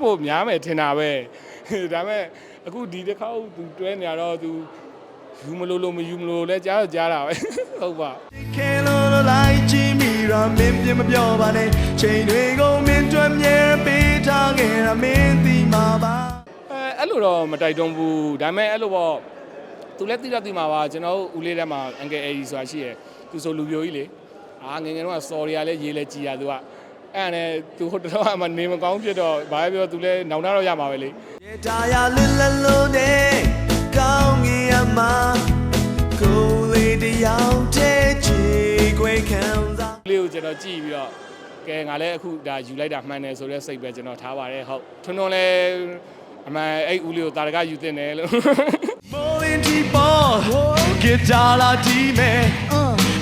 ဖို့များမယ်ထင်တာပဲဒါပေမဲ့အခုဒီတစ်ခေါက်သူတွဲနေရတော့သူယူမလို့လို့မယူမလို့လဲကြားတော့ကြားတာပဲဟုတ်ပါခဲလို့လိုက်ကြည့်မိရမင်းပြမပြောပါနဲ့ချိန်တွေကိုမင်းတွေ့မြဲပေးထားခဲ့ရမင်းသိမှာပါအဲအဲ့လိုတော့မတိုက်တွန်းဘူးဒါပေမဲ့အဲ့လိုပေါ့သူလည်းသိတော့သိမှာပါကျွန်တော်တို့ဦးလေးထဲမှာအန်ကယ်အေဂျီဆိုတာရှိရယ်သူဆိုလူပြိုကြီးလေအာငယ်ငယ်တော့ sorry ရလဲရေးလဲကြည်ရသူက အဲ့ဒါနဲ့သူဟိုတော့မှနေမကောင်းဖြစ်တော့ဘာပဲပြောသူလည်းနောင်တတော့ရမှာပဲလေရတာရလလလို့တဲ့ကောင်းငင်ရမှာကိုယ်လေးတယောက်တည်းချီခွေခံစားလေးကိုကျွန်တော်ကြည့်ပြီးတော့ကဲငါလည်းအခုဒါယူလိုက်တာမှန်တယ်ဆိုတဲ့စိတ်ပဲကျွန်တော်ထားပါတယ်ဟုတ်ထွန်းထွန်းလည်းအမှန်အဲ့ဦးလေးကိုတာရကယူတင်တယ်လို့ Morning tea ball guitar la tea man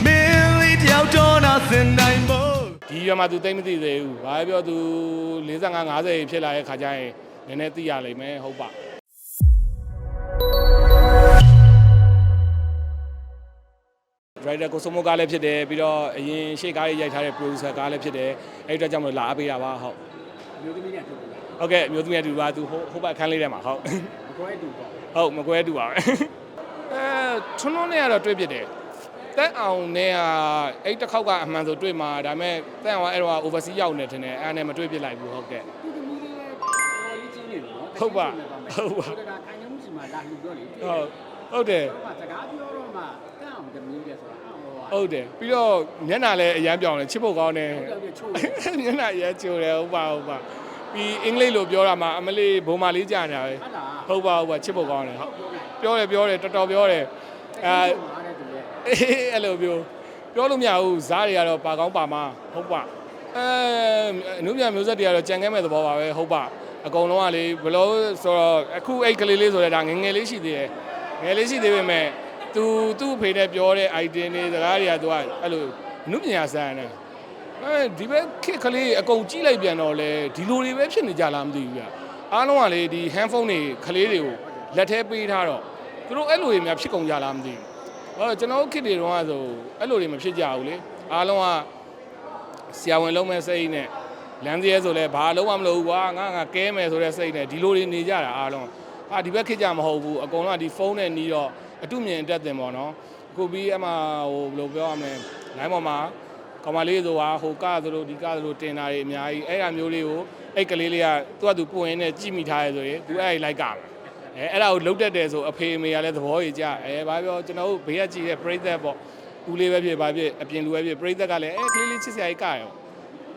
Millie တယောက်တော့နာစင်တိုင်းမို့ ဒီရွာမှာသူသိမ့်မသိသေးဘူးဘာပဲပြောသူ45 50ဖြစ်လာတဲ့ခါကျရင်နည်းနည်းသိရလိမ့်မယ်ဟုတ်ပါ driver ကိုစမိုကားလည်းဖြစ်တယ်ပြီးတော့အရင်ရှေ့ကားရေးရိုက်ထားတဲ့ producer ကားလည်းဖြစ်တယ်အဲ့ဒီအတွက်ကြောင့်မလို့လာအားပေးတာပါဟုတ်မျိုးသမီးနဲ့ထုတ်လို့လားဟုတ်ကဲ့အမျိုးသမီးအတူပါသူဟိုဟိုဘက်အခန်းလေးထဲမှာဟုတ်မကွဲတူပေါ့ဟုတ်မကွဲတူပါပဲအဲထွန်းထွန်းနဲ့ကတော့တွေ့ဖြစ်တယ် တက်အောင်နဲ့ကအဲ့တစ်ခေါက်ကအမှန်ဆိုတွေ့မှာဒါပေမဲ့တက်အောင်ကအဲ့တော့ overseas ရောက်နေတယ်ထင်တယ်အဲ့ဒါနဲ့မတွေ့ဖြစ်လိုက်ဘူးဟုတ်ကဲ့သူသမီးလေးလည်းတော်လေးချင်းနေတယ်နော်ဟုတ်ပါဟုတ်ပါဟိုကခိုင်နှုံးစီမှာလာလူတော့လေဟုတ်ဟုတ်တယ်ဟုတ်ပါစကားပြောတော့မှတန့်အောင်သမီးလေးဆိုတာအော်ဟိုဟုတ်တယ်ပြီးတော့မျက်နှာလည်းအရန်ပြောင်းတယ်ချစ်ဖို့ကောင်းတယ်ဟုတ်တယ်ချိုးမျက်နှာအရန်ချိုတယ်ဟုတ်ပါဟုတ်ပါပြီးအင်္ဂလိပ်လိုပြောတာမှအမလေးဘုံမာလေးကြာနေတာပဲဟုတ်လားဟုတ်ပါဟုတ်ပါချစ်ဖို့ကောင်းတယ်ဟုတ်ပြောတယ်ပြောတယ်တော်တော်ပြောတယ်အဲ အားတဲ့သူလေအေးအဲ့လိုပြောပြောလို့မရဘူးဇားတွေကတော့ပါကောင်းပါမှာဟုတ်ပါအဲအနုမြမျိုးဆက်တွေကတော့ကြံခဲ့မဲ့သဘောပါပဲဟုတ်ပါအကုန်လုံးကလေဘလို့ဆိုတော့အခုအဲ့ကလေးလေးဆိုတော့ဒါငယ်ငယ်လေးရှိသေးတယ်ငယ်လေးရှိသေးပေမဲ့ तू သူ့အဖေနဲ့ပြောတဲ့ item တွေစကားတွေက तू ကအဲ့လိုအနုပညာဆန်းတယ်အဲဒီဘက်ခက်ကလေးအကုန်ကြည့်လိုက်ပြန်တော့လေဒီလိုတွေပဲဖြစ်နေကြလားမသိဘူးဗျအားလုံးကလေဒီ handphone တွေကလေးတွေကိုလက်ထဲပေးထားတော့သူတို့အဲ့လိုတွေများဖြစ်ကုန်ကြလားမသိဘူး ဟောကျွန်တော်တို့ခစ်တွေတော့ဆိုအဲ့လိုတွေမဖြစ်ကြဘူးလေအားလုံးကဆရာဝန်လုံးမဲ့စိတ်နဲ့လမ်းစရဲဆိုလဲဘာလုံးဝမလုပ်ဘူးကွာငါငါကဲမယ်ဆိုတဲ့စိတ်နဲ့ဒီလိုတွေနေကြတာအားလုံးအာဒီဘက်ခစ်ကြမဟုတ်ဘူးအကုန်လုံးကဒီဖုန်းနဲ့နီးတော့အတုမြင်အတက်တင်ပေါ့နော်အခုပြီးအမှဟိုဘယ်လိုပြောရမလဲလိုင်းပေါ်မှာကောင်မလေးဆိုတာဟိုကားသလိုဒီကားသလိုတင်တာတွေအများကြီးအဲ့ဒါမျိုးလေးကိုအဲ့ကလေးလေးကသူ့အတူပွင့်ရင်းနဲ့ကြည့်မိထားရဲဆိုရင်သူအဲ့ဒီလိုက်ကမယ် အဲအဲ့ဒါကိုလုတ်တက်တယ်ဆိုအဖေအမေကလည်းသဘောကြီးကြအဲဘာပြောကျွန်တော်တို့ဘေးကကြည့်တဲ့ပြိသက်ပေါ့ဦးလေးပဲဖြစ်ဘာဖြစ်အပြင်လူပဲဖြစ်ပြိသက်ကလည်းအဲကလေးလေးချစ်စရာကြီးကရောဒါ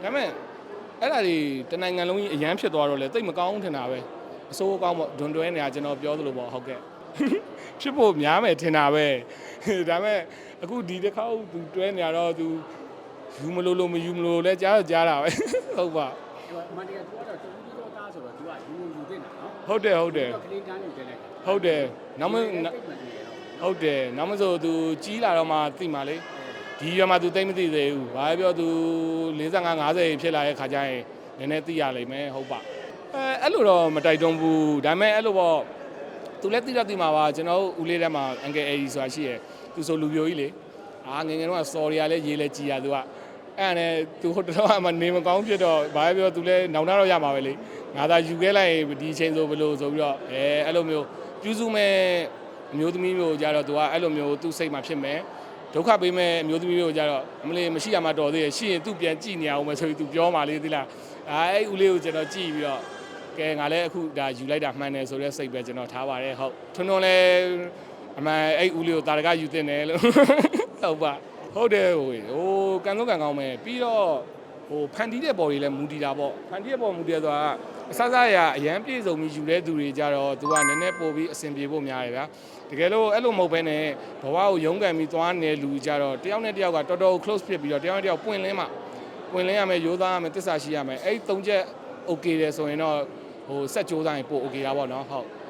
ပေမဲ့အဲ့ဒါတွေတနိုင်ငံလုံးကြီးအရန်ဖြစ်သွားတော့လေတိတ်မကောင်းထင်တာပဲအစိုးအကောင်းပေါ့ဒွန်တွဲနေတာကျွန်တော်ပြောသလိုပေါ့ဟုတ်ကဲ့ဖြစ်ဖို့များမယ်ထင်တာပဲဒါပေမဲ့အခုဒီတစ်ခေါက်သူတွဲနေရတော့သူယူမလို့လို့မယူမလို့လဲကြားတော့ကြားတာပဲဟုတ်ပါဟိုမန်တီကသူကတော့တူတူတော့ သားဆိုတော့သူကယူယူတင်တာနော်ဟုတ်တယ်ဟုတ်တယ်ကလေးတန်းနေတယ်လေဟုတ်တယ်နောက်မဟုတ်တယ်ဟုတ်တယ်နောက်မဆိုသူကြီးလာတော့မှသိမှာလေဒီရွာမှာသူသိမ့်မသိသေးဘူးဘာပဲပြောသူ45 50ဖြစ်လာတဲ့ခါကျရင်နည်းနည်းသိရလိမ့်မယ်ဟုတ်ပါအဲအဲ့လိုတော့မတိုက်တွန်းဘူးဒါပေမဲ့အဲ့လိုပေါ့သူလည်းသိတော့သိမှာပါကျွန်တော်တို့ဦးလေးထဲမှာအန်ကယ်အေဂျီဆိုတာရှိရယ်သူဆိုလူပြိုကြီးလေအာငယ်ငယ်တော့ sorry ရလဲရေးလဲကြည်ရသူကအဲ့ဒါနဲ့သူဟိုတော့မှနေမကောင်းဖြစ်တော့ဘာပဲပြောသူလည်းနောင်တတော့ရမှာပဲလေ ငါသာယူခဲ့လိုက်ရင်ဒီအချိန်ဆိုဘယ်လိုဆိုပြီးတော့အဲအဲ့လိုမျိုးပြုစုမဲ့အမျိုးသမီးမျိုးကြတော့သူကအဲ့လိုမျိုးသူ့စိတ်မှာဖြစ်မယ်ဒုက္ခပေးမဲ့အမျိုးသမီးမျိုးကြတော့အမလေးမရှိရမှတော်သေးရဲ့ရှိရင်သူပြန်ကြည့်နေအောင်မယ်ဆိုပြီးသူပြောမှလေးသီလားအဲအဲ့ဦးလေးကိုကျွန်တော်ကြည့်ပြီးတော့ကဲငါလည်းအခုဒါယူလိုက်တာမှန်တယ်ဆိုတဲ့စိတ်ပဲကျွန်တော်ထားပါတယ်ဟုတ်ထွန်းထွန်းလည်းအမှန်အဲ့ဦးလေးကိုတာရကယူတင်တယ်လို့ဟုတ်ပါဟုတ်တယ်ဟိုဟိုကန်တော့ကန်ကောင်းမယ်ပြီးတော့ဟိုဖန်တီးတဲ့ပေါ်တွေလည်းမူတည်တာပေါ့ဖန်တီးတဲ့ပေါ်မူတည်ဆိုတာ အစစအရာအရန်ပြေဆုံးပြီးယူတဲ့သူတွေကြတော့သူကနည်းနည်းပို့ပြီးအဆင်ပြေဖို့များတယ်ဗျာတကယ်လို့အဲ့လိုမဟုတ်ဘဲနဲ့ဘဝကိုရုန်းကန်ပြီးသွားနေလူကြတော့တယောက်နဲ့တယောက်ကတော်တော် close ဖြစ်ပြီးတော့တယောက်နဲ့တယောက်ပွင့်လင်းမှပွင့်လင်းရမယ်ရိုးသားရမယ်တစ္ဆာရှိရမယ်အဲ့ဒီသုံးချက် okay တယ်ဆိုရင်တော့ဟိုဆက်ကြိုးစားရင်ပို့ okay တာပေါ့နော်ဟုတ်